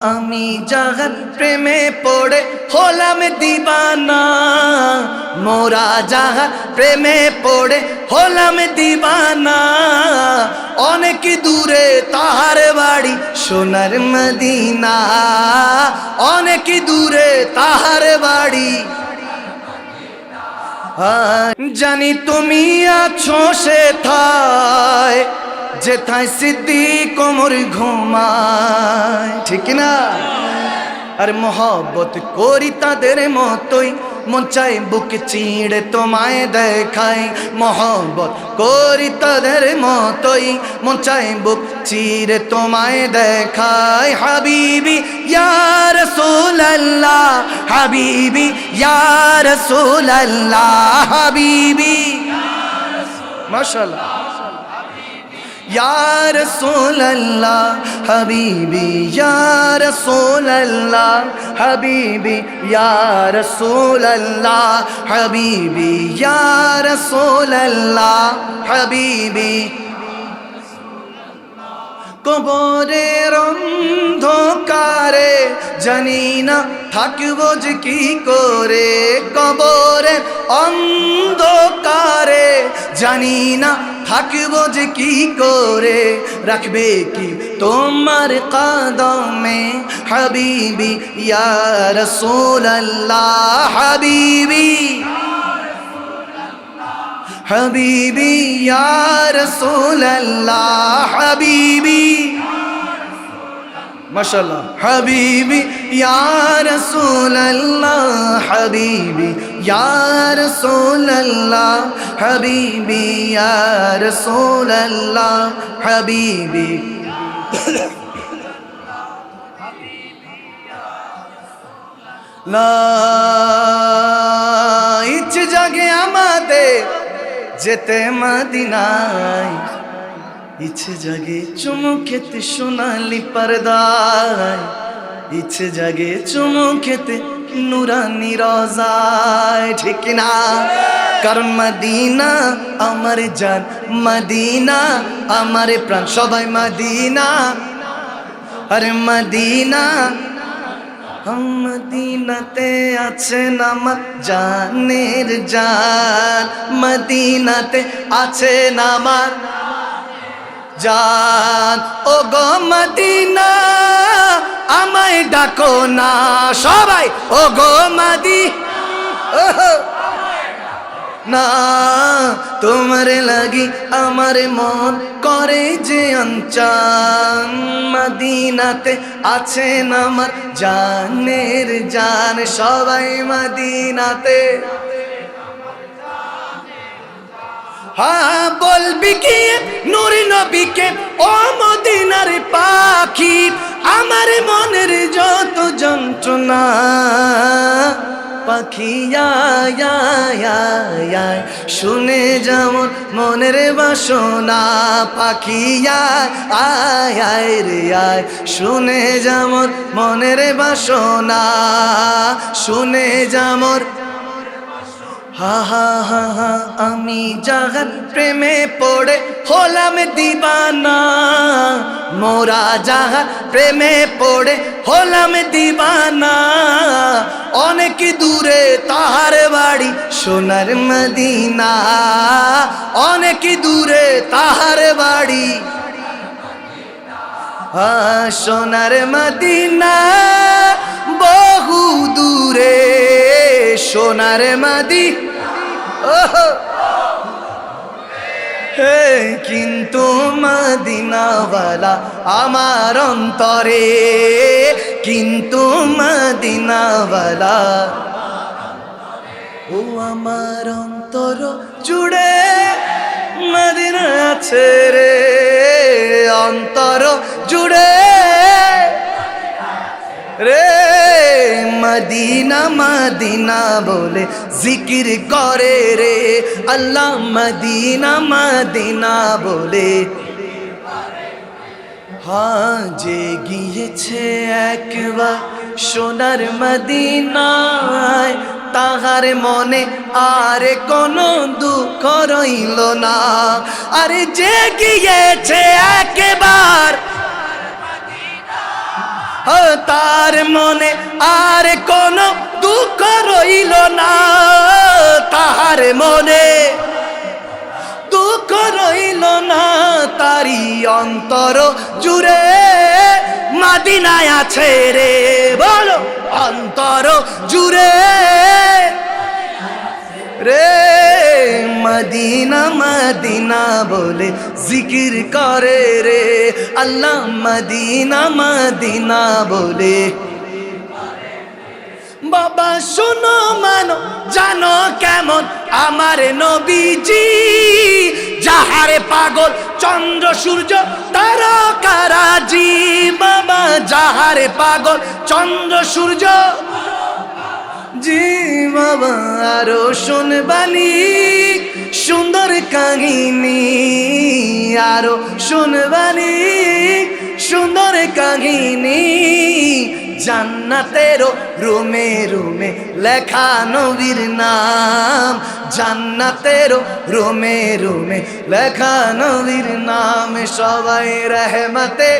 আমি জাগান প্রেমে পড়ে হলাম দিবানা। মোরা জাহান প্রেমে পড়ে হলাম দিবানা। অনেক দূরে তাহার বাড়ি সোনার মদিনা। অনেক দূরে তাহার বাড়ি। জানি তুমি আছো সে থায় যেথায় সিদ্ধি কোমর ঘুমায়, ঠিক না আর মোহব্বত করি তাদের মতোই, মন চাই বুক চিড়ে তোমায় দেখাই। মোহব্বত করি তাদের মতোই, মন চাই বুক চিড়ে তোমায় দেখাই। হাবিবি ইয়ার সোল্লাহ হাবিবি ইয়ার সোল্লাহ হাবিবি। মাশাল্লাহ یا رسول اللہ حبیبی یا رسول اللہ حبیبی یا رسول اللہ حبیبی یا رسول اللہ حبیبی قبور رم জানি না থাকব যে কি করে? কবরে অন্ধকারে জানি না থাকিব যে কি করে? রাখবে কি তোমার কদমে? হাবিবি, ইয়া রাসূলুল্লাহ, হাবিবি। হাবিবি, ইয়া রাসূলুল্লাহ, হাবিবি। মাশাল্লাহ হাবিবি ইয়ার সোল্লাহ হাবিবি ইয়ার সোল্লাহ হাবিবি ইয়ার সোল্লাহ হাবিবি। ইচ্ছে জাগে আমাদের যেতে মদিনায়। ইচ্ছে জাগে চুমু খেতে সোনালি পর্দায়। ইচ্ছে জাগে চুমু খেতে নুরানি রজায়। ঠিক না? কারণ মদিনা আমার জান, মদিনা আমার প্রাণ। সবাই মদিনা, আরে মদিনা মদিনাতে আছেন আমার জানের জান। মদিনাতে আছেন আমার জান ও গো আমায় ডাকো না, সবাই ও গো। না, তোমার লাগি আমার মন করে যে অঞ্চান মদিনাতে আছেন আমার জানের জান, সবাই মদিনাতে হ্যাঁ বলবি কি? নূর নবীকে ও মদিনার পাখি আমার মনের যত যন্ত্রণা। পাখি শুনে যেমন মনের বাসনা। পাখি আয়, আয় আয় রে আয় শুনে যেমন মনের বাসনা। শুনে যেমন হা হা হা হা, আমি জাগান প্রেমে পড়ে হলাম দিবানা। মোরা জাহান প্রেমে পড়ে হলাম দিবানা। অনেক দূরে তাহার বাড়ি সোনার মদিনা। অনেক দূরে তাহার বাড়ি সোনার মদিনা। বহু দূরে সোনার মাদি। কিন্তু মদিনাওয়ালা আমার অন্তরে। কিন্তু মদিনাওয়ালা ও আমার অন্তর জুড়ে মদিনা আছে রে। অন্তর জুড়ে। রে। মদিনা মদিনা বলে জিকির করে রে। আল্লাহ মদিনা মদিনা বলে হ্যাঁ যে গিয়েছে একবার সোনার মদিনায়। তাহার মনে আর কোনো দুঃখ রইল না। আরে যে গিয়েছে একবার তার মনে আর কোনো দুঃখ রইল না। তাহার মনে দুঃখ রইল না। তারি অন্তর জুড়ে মাদিনায় আছে রে। বলো, অন্তর জুড়ে মদিনা মদিনা বলে জিকির করে রে। আল্লাহ মদিনা মদিনা বলে। বাবা, শোনো মানো, জানো কেমন? আমার নবীজি যাহারে পাগল, চন্দ্র, সূর্য, তারকারাজি। বাবা, যাহারে পাগল, চন্দ্র, সূর্য জি বাবা, আরও শুনবানি সুন্দর কাহিনী, আরও শুনবানি সুন্দর কাহিনী জান্নাতেরও রুমে রুমে লেখা নবীর নাম জান্নাতেরও রুমে রুমে লেখা নবীর নাম, সবাই রহমতে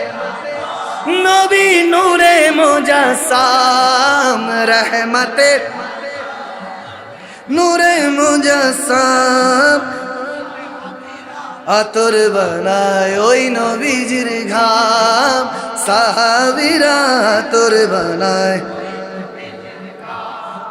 নবী নূরে মুজাসাম রহমতে। নূরে মুজাসাম আতর বানায় ওই নবীজির ঘাম সাহাবিরা আতর বানায়।